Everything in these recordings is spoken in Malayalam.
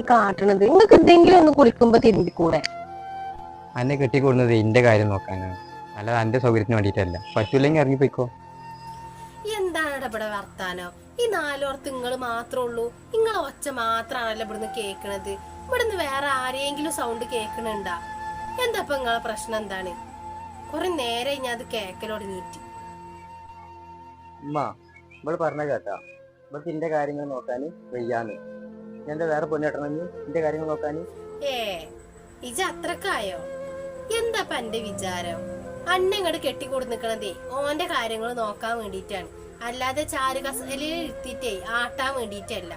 ഈ കാട്ടണത്? നിങ്ങൾക്ക് എന്തെങ്കിലും ഒന്ന് കുളിക്കുമ്പോ തിരുമ്പിക്കൂടെ? അന്നെ കെട്ടിക്കൂടുന്നത് എന്റെ കാര്യം നോക്കാനാണ് അല്ലാതെ എന്റെ സൗകര്യത്തിന് വേണ്ടിയിട്ടല്ല. ഇറങ്ങി പോയിക്കോ. എന്താണ് ഇവിടെ വർത്താനം? ഈ നാലോർത്ത് നിങ്ങൾ മാത്രമേ ഉള്ളൂ. നിങ്ങൾ ഒച്ച മാത്രാണല്ലോ ഇവിടുന്ന് കേക്കണത്. ഇവിടുന്ന് വേറെ ആരെങ്കിലും സൗണ്ട് കേക്കണുണ്ടാ? എന്താ ഇപ്പൊ നിങ്ങളെ പ്രശ്നം എന്താണ്? കുറെ നേരെ ഞാൻ അത് കേക്കലൊടങ്ങിയിട്ട് ഉമ്മ ഇവിടെ പറഞ്ഞ കേട്ടാ ഇവിടെ എന്റെ കാര്യങ്ങൾ നോക്കാൻ വയ്യാന്ന്. ഞാൻ എന്താ വേറെ പൊന്നേട്ടണം എന്റെ കാര്യങ്ങൾ നോക്കാൻ ഏ ഇജ അത്രക്കായോ? എന്താ പന്റെ എന്റെ വിചാരം? അണ്ണങ്ങട് ഇങ്ങോട്ട് കെട്ടിക്കൊടു നിക്കണതേ ഓന്റെ കാര്യങ്ങൾ നോക്കാൻ വേണ്ടിയിട്ടാണ്. അല്ലാതെ ചാരു കസലിൽ ഇരുത്തിട്ടേ ആട്ടാൻ വേണ്ടിയിട്ടല്ല.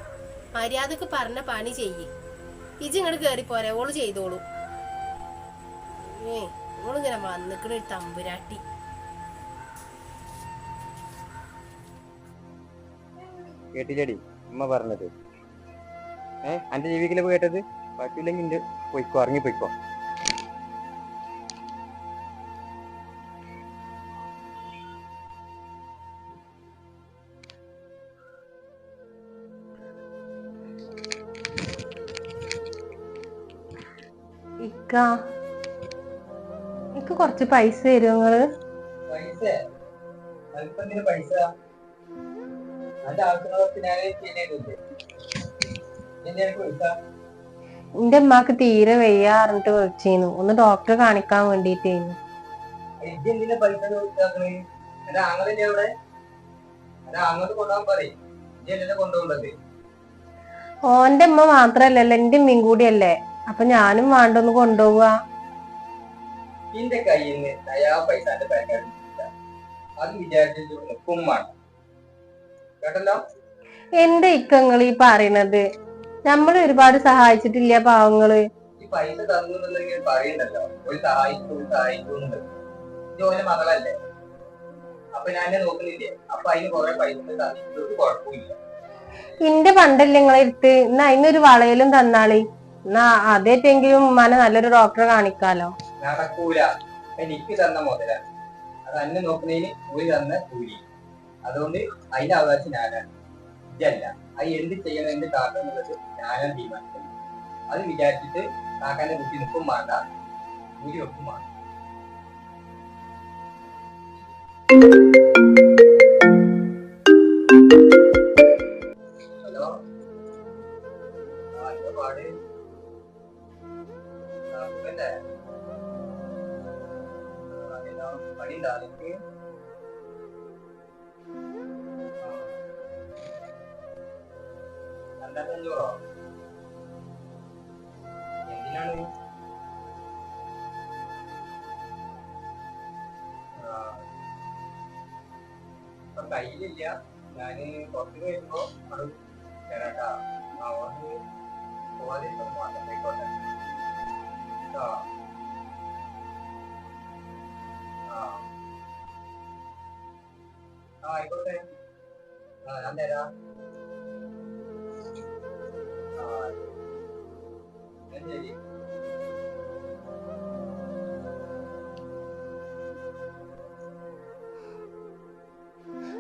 മര്യാദയ്ക്ക് പറഞ്ഞ പണി ചെയ്യ്. ഇജ് ഇങ്ങോട്ട് കേറി പോരെ ഓൾ ചെയ്തോളൂ. ഏ ഓളിങ്ങനെ വന്നിക്കണ ഒരു തമ്പുരാട്ടി. കേട്ടില്ലടി? ഉമ്മ പറഞ്ഞത്. ഏ എന്റെ ജീവിക്കൽ കേട്ടത്? പറ്റൂല്ലെങ്കിൽ പോയിക്കോ ഇറങ്ങിപ്പോയിക്കോ ഇക്ക. എനിക്ക് കുറച്ച് പൈസ തരും നിങ്ങൾ പൈസ? പൈസ? അതിന്റെ ആവശ്യങ്ങളൊക്കെ ഞാൻ ചെയ്യുന്നില്ലേ എന്റെ അമ്മയ്ക്ക് തീരെ വയ്യ വെച്ചു വിളിച്ചിരുന്നു ഒന്ന് ഡോക്ടറെ കാണിക്കാൻ കൊണ്ടുപോകേണ്ടത്. ഓന്റെ അമ്മ മാത്രല്ലല്ലോ എന്റെ അമ്മയും കൂടിയല്ലേ. അപ്പൊ ഞാനും വേണ്ടൊന്ന് കൊണ്ടുപോവാ. നിന്റെ കയ്യിൽ നിന്ന് നയാ പൈസ എന്റെ പാക്കാട് അത് വിചാരിച്ചു നിൽക്കും വേണം. കേട്ടല്ലോ? എന്റെ ഇക്കങ്ങൾ ഈ പറയണത്? നമ്മൾ ഒരുപാട് സഹായിച്ചിട്ടില്ല പാവങ്ങൾ. പൈസ തന്നു എന്നുണ്ടെങ്കിൽ പറയണ്ടല്ലോ. ഒരു സഹായിക്കും ഒരു സഹായിക്കുന്നുണ്ട് ജോലി മകളല്ലേ? അപ്പൊ ഞാൻ നോക്കുന്നില്ലേ? അപ്പൊ അതിന് കുറെ പൈസ തന്നിട്ട് ഒരു കുഴപ്പമില്ല എന്റെ പണ്ടല്ലേ നിങ്ങളെ എടുത്ത് എന്നാ അതിനൊരു വളയലും തന്നാളി. എന്നാ അതേറ്റെങ്കിലും ഉമ്മാനെ നല്ലൊരു ഡോക്ടറെ കാണിക്കാലോ. നടക്കൂല. എനിക്ക് തന്ന മുതല. അത് അന്നെ നോക്കുന്നതിന് കൂലി തന്ന കൂലി. അതുകൊണ്ട് അതിന്റെ അവകാശം ഞാനാണ്. ഇതല്ല. അത് എന്ത് ചെയ്യണം എന്ത് കാട്ടണം എന്നുള്ളത് ഞാനും തീരുമാനിക്കുന്നത് അത് വിചാരിച്ചിട്ട് കാക്കാന്റെ കുട്ടി നിൽക്കും വേണ്ട. കൂലി വെക്കും വേണ്ട ഹലോ? പാട്? രണ്ടായിരത്തഞ്ഞൂറോ എന്തിനാണ് ആ. ഇപ്പൊ കയ്യിലില്ല ഞാൻ പുറത്ത് വരുമ്പോ അത് തരാട്ടാ അവർക്ക് പോവാതിരിക്കുന്നു മാത്രം ആയിക്കോട്ടെ ആ ആ ആ ആയിക്കോട്ടെ ആ ഞാൻ തരാം എന്നാ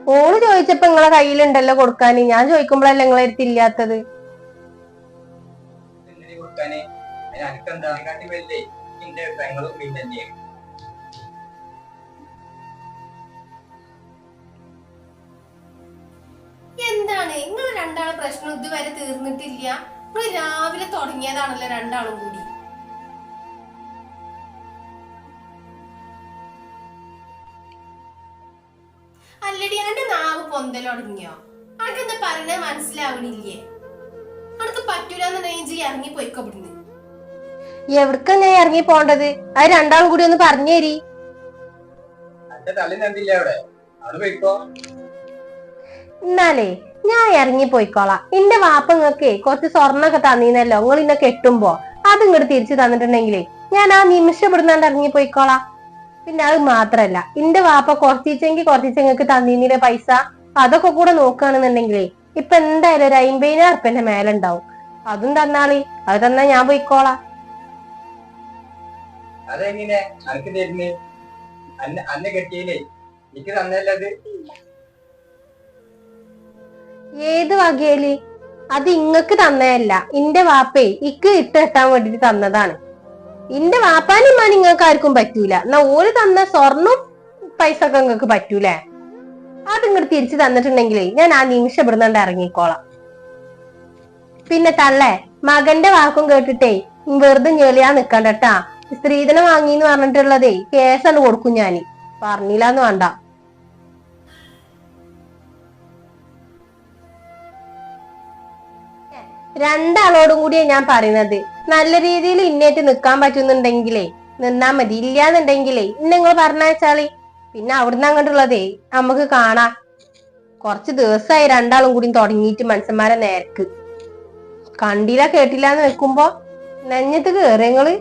ഓൾ ചോദിച്ചപ്പോ നിങ്ങളെ കയ്യിലുണ്ടല്ലോ കൊടുക്കാന്? ഞാൻ ചോദിക്കുമ്പോഴല്ലേ നിങ്ങളെ അടുത്ത് ഇല്ലാത്തത്? കൊടുക്കാന്? എനിക്കെന്താ കാട്ടി വല്ലേ എന്റെ പെങ്ങളും പിന്നെ അല്ലടി അവന്റെ നാവ് പൊന്തലൊടങ്ങിയോ അനക്കെന്താ പറയണേ മനസ്സിലാവണില്ലേ? അനക്ക് പറ്റൂലെന്നുണ്ടെങ്കിൽ ഇറങ്ങി പോയിക്കൊടുന്ന് എവിടക്ക ഞാൻ ഇറങ്ങി പോണ്ടത് അത് രണ്ടാളും കൂടി ഒന്ന് പറഞ്ഞേരി എന്നാലേ ഞാൻ ഇറങ്ങി പോയിക്കോളാം. എന്റെ വാപ്പ നിങ്ങക്ക് കുറച്ച് സ്വർണൊക്കെ തന്നീന്നല്ലോ. നിങ്ങൾ ഇന്നെ കെട്ടുമ്പോ. അത് ഇങ്ങോട്ട് തിരിച്ചു തന്നിട്ടുണ്ടെങ്കിലേ ഞാൻ ആ നിമിഷം ഇവിടുന്നാണ്ട് ഇറങ്ങി പോയിക്കോളാം. പിന്നെ അത് മാത്രല്ല. എന്റെ വാപ്പ കുറച്ചിച്ചെങ്കിൽ കുറച്ചിച്ചെങ്ങൾക്ക് നിങ്ങൾക്ക് പൈസ. അതൊക്കെ കൂടെ നോക്കുകയാണെന്നുണ്ടെങ്കിലേ ഇപ്പൊ എന്തായാലും ഒരു ഉറുപ്പന്റെ മേലെ ഉണ്ടാവും അതും തന്നാളി. അത് തന്നാ ഞാൻ പോയിക്കോളാം. അതെങ്ങനെ? അനക്ക് തരുന്നേ അന്നെ അന്നെ കെട്ടിയില്ലേ? എനിക്ക് തന്നല്ലത്. ഏത് വകയിൽ അത് ഇങ്ങക്ക് തന്നതല്ല. ഇന്റെ വാപ്പേ ഇക്ക് ഇട്ട് കെട്ടാൻ വേണ്ടിട്ട് തന്നതാണ്. ഇന്റെ വാപ്പാനും മാൻ നിങ്ങൾക്ക് ആർക്കും പറ്റൂല. എന്നാ ഓര് തന്ന സ്വർണം പൈസ ഒക്കെ നിങ്ങൾക്ക് പറ്റൂലേ? അത് ഇങ്ങോട്ട് തിരിച്ചു തന്നിട്ടുണ്ടെങ്കിലേ ഞാൻ ആ നിമിഷം ഇവിടുന്നുണ്ട് ഇറങ്ങിക്കോളാം. പിന്നെ തള്ളേ മകന്റെ വാക്കും കേട്ടിട്ടേ വെറുതെ ഞെളിയാ നിക്കണ്ടട്ടാ സ്ത്രീധനം വാങ്ങിന്ന് പറഞ്ഞിട്ടുള്ളതേ കേസാണ് കൊടുക്കും ഞാൻ. പറഞ്ഞില്ലാന്ന് വേണ്ട. രണ്ടാളോടും കൂടിയാ ഞാൻ പറയുന്നത്. നല്ല രീതിയിൽ ഇന്നേറ്റ് നിക്കാൻ പറ്റുന്നുണ്ടെങ്കിലേ നിന്നാ മതി. ഇല്ലാന്നുണ്ടെങ്കിലേ നിങ്ങൾ പറഞ്ഞാച്ചാളി പിന്നെ അവിടുന്ന് അങ്ങോട്ടുള്ളതേ നമുക്ക് കാണാം. കുറച്ച് ദിവസമായി രണ്ടാളും കൂടി തുടങ്ങിയിട്ട് മനുഷ്യന്മാരെ നേരക്ക്. കണ്ടില്ല കേട്ടില്ല എന്ന് വെക്കുമ്പോ നെഞ്ഞത്ത് കേറി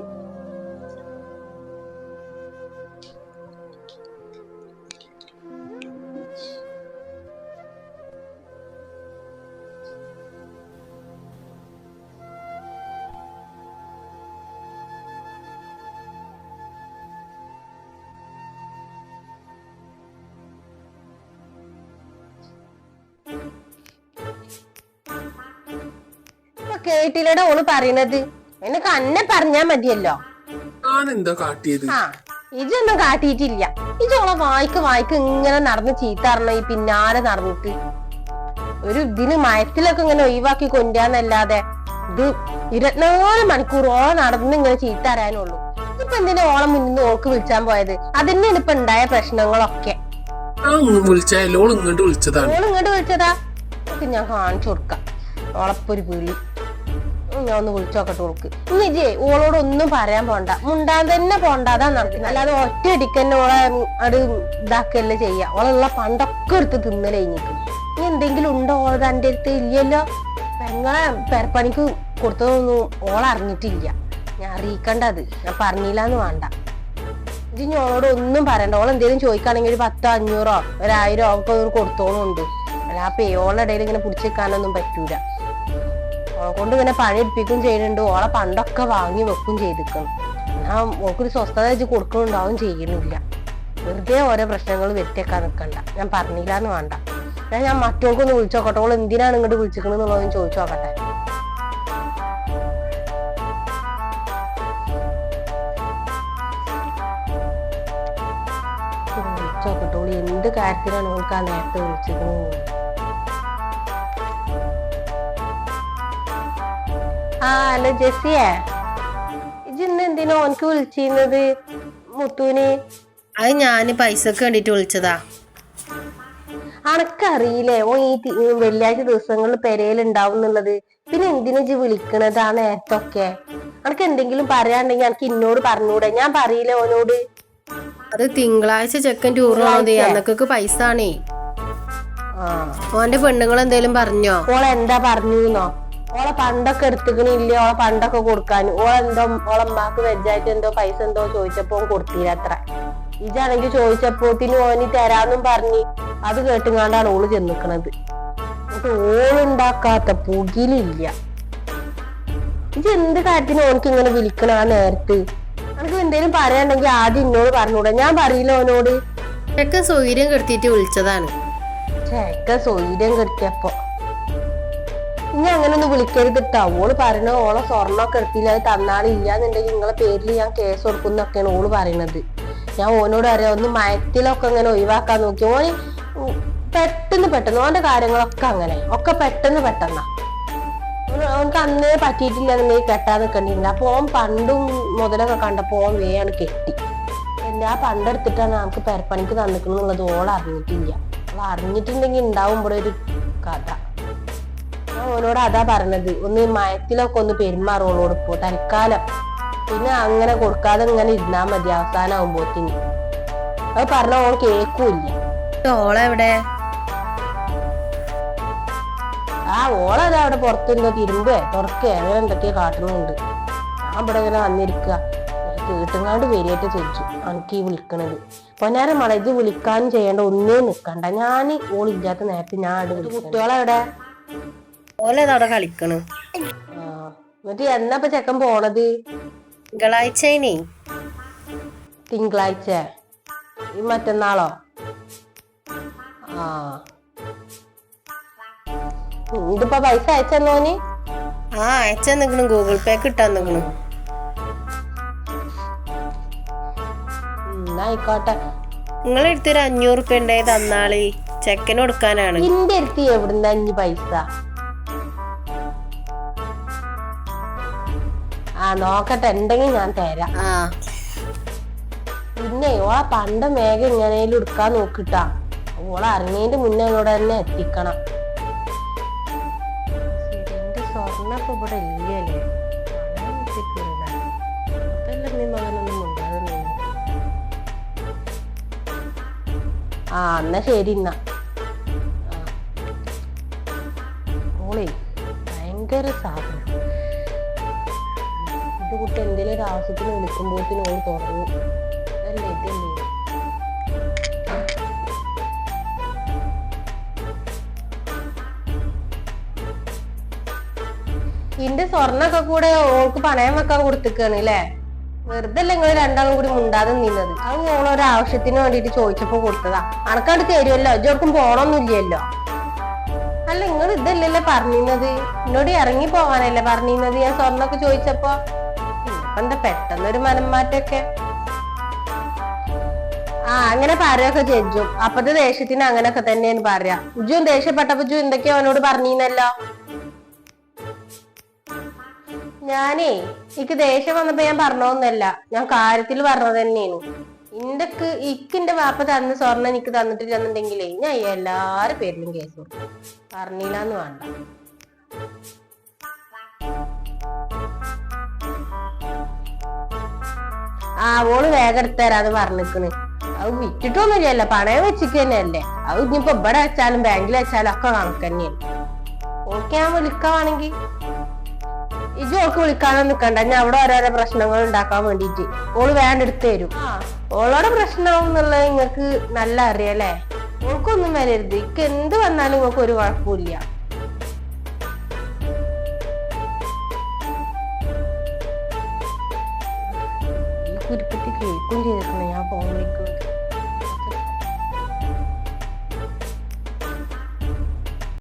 കേട്ടില്ലടെ ഓൾ പറയണത്. എനിക്ക് അന്നെ പറഞ്ഞാ മതിയല്ലോ. ഞാനെന്താ കാട്ടിയത്? ആ ഇതൊന്നും കാട്ടിയിട്ടില്ല. ഇതോളെ വായിക്ക് വായിക്ക് ഇങ്ങനെ നടന്ന് ചീത്തറണ ഈ പിന്നാലെ നടന്നിട്ട്. ഒരു ഇതിന് മയത്തിലൊക്കെ ഇങ്ങനെ ഒഴിവാക്കി കൊണ്ടുവന്നല്ലാതെ ഇത് ഇരുപത്തിനാല് മണിക്കൂറോളം നടന്ന് ഇങ്ങനെ ചീത്ത അറിയാനുള്ളൂ ഇപ്പൊ എന്തിനാ ഓളം മുന്നിൽ ഓൾക്ക് വിളിച്ചാൻ പോയത്? അതന്നെയാണ് ഇപ്പൊ ഉണ്ടായ പ്രശ്നങ്ങളൊക്കെ. ഇങ്ങോട്ട് വിളിച്ചതാണ്. ഓൾ ഇങ്ങോട്ട് വിളിച്ചതാ? ഞാൻ കാണിച്ചു കൊടുക്കാം. ഓളപ്പൊരു വിളി. ഞാൻ ഒന്ന് വിളിച്ചോക്കട്ടെ ഓൾക്ക്. ഇന്ന് ഇജേ ഓളോട് ഒന്നും പറയാൻ പോണ്ട. മുണ്ടാൻ തന്നെ പോണ്ട അതാ നടക്കുന്നത് അല്ലാതെ ഒറ്റ അടിക്കന്നെ ഓളെ അത് ഇതാക്കല്ലേ ചെയ്യാ. ഓളുള്ള പണ്ടൊക്കെ എടുത്ത് തിന്നലേ എനിക്ക് ഇനി എന്തെങ്കിലും ഉണ്ടോ ഓളത് തന്റെ അടുത്ത്? ഇല്ലല്ലോ. പെങ്ങളെ പെരപ്പണിക്ക് കൊടുത്തതൊന്നും ഓൾ അറിഞ്ഞിട്ടില്ല. ഞാൻ അറിയിക്കണ്ടത്. ഞാൻ പറഞ്ഞില്ലാന്ന് വേണ്ട. ഇനി ഓളോട് ഒന്നും പറയണ്ട. ഓൾ എന്തെങ്കിലും ചോദിക്കുകയാണെങ്കിൽ ഒരു പത്തോ അഞ്ഞൂറോ ഒരായിരോ ഒക്കെ കൊടുത്തോളുണ്ട് അല്ല ആ പേയോളുടെ ഇടയിൽ ഇങ്ങനെ പിടിച്ചിരിക്കാനൊന്നും പറ്റൂല. കൊണ്ട് ഇങ്ങനെ പണി എടുപ്പിക്കും ചെയ്യുന്നുണ്ട്. ഓളെ പണ്ടൊക്കെ വാങ്ങി വെക്കും ചെയ്തിരിക്കണം. ആ ഓക്കൊരു സ്വസ്ഥത വെച്ച് കൊടുക്കുന്നുണ്ടാവും ചെയ്യുന്നില്ല. വെറുതെ ഓരോ പ്രശ്നങ്ങൾ വെറ്റേക്കാൻ നിൽക്കണ്ട. ഞാൻ പറഞ്ഞില്ല എന്ന് വേണ്ട. ഞാൻ ഞാൻ മറ്റോക്കൊന്ന് വിളിച്ചു നോക്കട്ടെ ഓൾ എന്തിനാണ് ഇങ്ങോട്ട് വിളിച്ചിക്കണെന്നുള്ളതെന്ന് ചോദിച്ചു നോക്കട്ടെ. എന്ത് കാര്യത്തിനാണ് ഓൾക്ക് ആ നേരത്തെ വിളിച്ചിരിക്കണെന്ന് ആ ഹലോ ജെസ്സിയെ. ഇജിന്ന് എന്തിനാ ഓനക്ക് വിളിച്ചിരുന്നത്? മുത്തൂന്. അത് ഞാൻ പൈസക്ക് വേണ്ടിട്ട് വിളിച്ചതാ. അനക്കറിയില്ലേ ഓ ഈ തി- ഈ വെള്ളിയാഴ്ച ദിവസങ്ങളിൽ പെരയിൽ ഉണ്ടാവും എന്നുള്ളത്. പിന്നെ എന്തിനാ ഇജ്ജ് വിളിക്കണത് ആ നേരത്തൊക്കെ അനക്ക് എന്തെങ്കിലും പറയാണ്ടെങ്കിൽ അനക്ക് ഇന്നോട് പറഞ്ഞൂടെ. ഞാൻ പറയില്ലേ ഓനോട്. അത് തിങ്കളാഴ്ച ചെക്കൻ ടൂർ പോണതേ. പൈസ ആണേ. ആ. ഓന്റെ പെണ്ണുങ്ങൾ എന്തേലും പറഞ്ഞോ? ഓൾ എന്താ പറഞ്ഞൂന്നോ? ഓളെ പണ്ടൊക്കെ എടുത്തിക്കണില്ലേ? ഓളെ പണ്ടൊക്കെ കൊടുക്കാൻ. ഓളെന്തോ ഓളെ അമ്മാക്ക് വെജായിട്ട് എന്തോ പൈസ എന്തോ ചോദിച്ചപ്പോ കൊടുത്തില്ല അത്ര. ഇജാണെങ്കിൽ ചോദിച്ചപ്പോത്തിന് ഓനി തരാന്നും പറഞ്ഞ് അത് കേട്ടുങ്ങാണ്ടാണ് ഓൾ ചെന്നിക്കണത്. എന്നിട്ട് ഓളുണ്ടാക്കാത്ത പുകിലില്ല. ഇത് എന്ത് കാര്യത്തിന് ഓനക്ക് ഇങ്ങനെ വിളിക്കണ ആ നേരത്ത്? എനിക്ക് എന്തേലും പറയാണ്ടെങ്കിൽ ആദ്യം എന്നോട് പറഞ്ഞൂടെ. ഞാൻ പറയില്ല ഓനോട്. ചെക്കൻ സൗകര്യം കെടുത്തിട്ട് വിളിച്ചതാണ്. ചേക്ക സ്വൈര്യം കെട്ടിയപ്പോ ഇനി അങ്ങനെ ഒന്ന് വിളിക്കരുത് കേട്ടോ ഓൾ പറയണ ഓളെ സ്വർണമൊക്കെ എടുത്തില്ല അത് തന്നാളില്ലാന്നുണ്ടെങ്കിൽ നിങ്ങളെ പേരിൽ ഞാൻ കേസ് കൊടുക്കുന്നൊക്കെയാണ് ഓൾ പറയണത്. ഞാൻ ഓനോട് അറിയാം ഒന്ന് മയത്തിലൊക്കെ അങ്ങനെ ഒഴിവാക്കാൻ നോക്കി. ഓന് പെട്ടെന്ന് പെട്ടെന്ന് ഓന്റെ കാര്യങ്ങളൊക്കെ അങ്ങനെ ഒക്കെ പെട്ടെന്ന് പെട്ടെന്നാ. അവനക്ക് അന്നേ പറ്റിയിട്ടില്ല എന്നുണ്ടെങ്കിൽ കെട്ടാൻ നിൽക്കണ്ടില്ല അപ്പൊ ഓൻ പണ്ടും മുതലൊക്കെ കണ്ടപ്പോ ഓൻ വേയാണ് കെട്ടി. എന്റെ ആ പണ്ടെടുത്തിട്ടാണ് നമുക്ക് പെരപ്പണിക്ക് തന്നിക്കണെന്നുള്ളത് ഓൾ അറിഞ്ഞിട്ടില്ല. ഓൾ അറിഞ്ഞിട്ടുണ്ടെങ്കിൽ ഉണ്ടാവും ഇവിടെ ഒരു കഥ. ഓനോട് അതാ പറഞ്ഞത്. ഒന്ന് മയത്തിലൊക്കെ ഒന്ന് പെരുമാറോളോട് പോ. തൽക്കാലം. പിന്നെ അങ്ങനെ കൊടുക്കാതെ ഇങ്ങനെ ഇരുന്നാ മതി. അവസാനം ആവുമ്പോത്തിന് അത് പറഞ്ഞ ഓൻ കേക്കൂല്ല. ഓളെവിടെ? ആ ഓളത് അവിടെ പുറത്തിരുന്ന് തിരുമ്പേ തുറക്കേ. അങ്ങനെ എന്തൊക്കെയാ കാട്ടുന്നുണ്ട്. ഞാൻ ഇവിടെ ഇങ്ങനെ വന്നിരിക്കുക കേട്ടുങ്ങാണ്ട് വരിയായിട്ട് ചോദിച്ചു. എനിക്ക് ഈ വിളിക്കണത്? പൊന്നാരം മള ഇത് വിളിക്കാനും ചെയ്യേണ്ട ഒന്നേ നിൽക്കണ്ട ഞാൻ ഓളില്ലാത്ത നേരത്തെ ഞാൻ അവിടെ കുട്ടികളെവിടെ ഓലേതവിടെ കളിക്കണ്? എന്നിട്ട് എന്നാ ഇപ്പൊ ചെക്കൻ പോണത്? തിങ്കളാഴ്ചേനേ. തിങ്കളാഴ്ച? ഈ മറ്റന്നാളോ? ആ. ഇതിപ്പോ പൈസ അയച്ചെന്നോന് ആ അയച്ചെന്നിക്കണു ഗൂഗിൾ പേ കിട്ടാന്നിക്കണു ആയിക്കോട്ടെ. നിങ്ങളെ അടുത്തൊരു അഞ്ഞൂറ് ഉറുപ്പ്യ ഉണ്ടായി തന്നാളി. ചെക്കന് കൊടുക്കാനാണ്. എന്റെ അടുത്ത് എവിടുന്ന അഞ്ഞ് പൈസ? നോക്കട്ടെ ഉണ്ടെങ്കിൽ ഞാൻ തരാം. ആ. പിന്നെ ഓളെ പണ്ട മേഘ എങ്ങനെയും എടുക്കാൻ നോക്കിട്ടാ. ഓളെ അറിഞ്ഞതിന്റെ മുന്നേ ഇങ്ങോട്ട് തന്നെ എത്തിക്കണം. എന്റെ സ്വർണ ഇപ്പൊ ഇവിടെ ഇല്ലല്ലേ. ആ എന്നാ ശരി എന്നാ ഓളേ ഭയങ്കര സാധനം. കുട്ടി എന്തെങ്കിലും ഒരു ആവശ്യത്തിന് വിളിക്കുമ്പോഴത്തേനും ഓൾ അതല്ലേ ഇതല്ലേ ഇന്റെ സ്വർണൊക്കെ കൂടെ ഓൾക്ക് പണയം വെക്കാൻ കൊടുത്തിക്കാണ് അല്ലെ വെറുതെ അല്ല നിങ്ങൾ രണ്ടാളും കൂടി മുണ്ടാതെ നിന്നത്? അത് ഓളൊരു ആവശ്യത്തിന് വേണ്ടിട്ട് ചോദിച്ചപ്പോ കൊടുത്തതാ. അണക്കാണ്ട് തരുമല്ലോ? ഇജോർക്കും പോണൊന്നുമില്ലല്ലോ. അല്ല നിങ്ങൾ ഇതല്ലല്ലേ പറഞ്ഞിരുന്നത് എന്നോട് ഇറങ്ങി പോവാനല്ലേ പറഞ്ഞിരുന്നത് ഞാൻ സ്വർണൊക്കെ ചോദിച്ചപ്പോ എന്താ പെട്ടെന്നൊരു മനം മാറ്റൊക്കെ ആ അങ്ങനെ പറയൊക്കെ ചെജ്ജും അപ്പത്തെ ദേഷ്യത്തിന് അങ്ങനൊക്കെ തന്നെയാണ് പറയാ. ഉജും ദേഷ്യപ്പെട്ടപ്പോ ഉജു എന്തൊക്കെയോ അവനോട് പറഞ്ഞീന്നല്ലോ ഞാനേ എനിക്ക് ദേഷ്യം വന്നപ്പോ ഞാൻ പറഞ്ഞോന്നല്ല ഞാൻ കാര്യത്തിൽ പറഞ്ഞത് തന്നെയാണ്. ഇന്റക്ക് ഇക്കിന്റെ വാപ്പ തന്ന സ്വർണം എനിക്ക് തന്നിട്ടില്ലെന്നുണ്ടെങ്കിലേ ഞാൻ എല്ലാരും പേരിലും കേസ് കൊടുക്കും. പറഞ്ഞില്ലാന്ന് വേണ്ട. ആ ഓൾ വേഗം എടുത്തരാന്ന് പറഞ്ഞിക്കണ്. അത് വിറ്റിട്ടൊന്നുമില്ലല്ലോ പണയം വെച്ചിക്ക് തന്നെയല്ലേ അത് ഇനിയിപ്പോ ഇവിടെ വെച്ചാലും ബാങ്കിൽ വെച്ചാലും ഒക്കെ കണക്ക് തന്നെയാണ് ഓക്കെ ഞാൻ വിളിക്കാണെങ്കിൽ ഇജു ഓൾക്ക് വിളിക്കാനൊന്നും നിക്കണ്ട. ഞാൻ അവിടെ ഓരോരോ പ്രശ്നങ്ങൾ ഉണ്ടാക്കാൻ വേണ്ടിട്ട് ഓൾ വേണ്ടെടുത്ത് തരും. ഓളോടെ പ്രശ്നമാവും എന്നുള്ളത് നിങ്ങക്ക് നല്ല അറിയാലേ ഓൾക്കൊന്നും വരരുത് ഇക്ക് എന്ത് വന്നാലും നിങ്ങൾക്ക് ഒരു കുഴപ്പമില്ല I'm from the Apple Make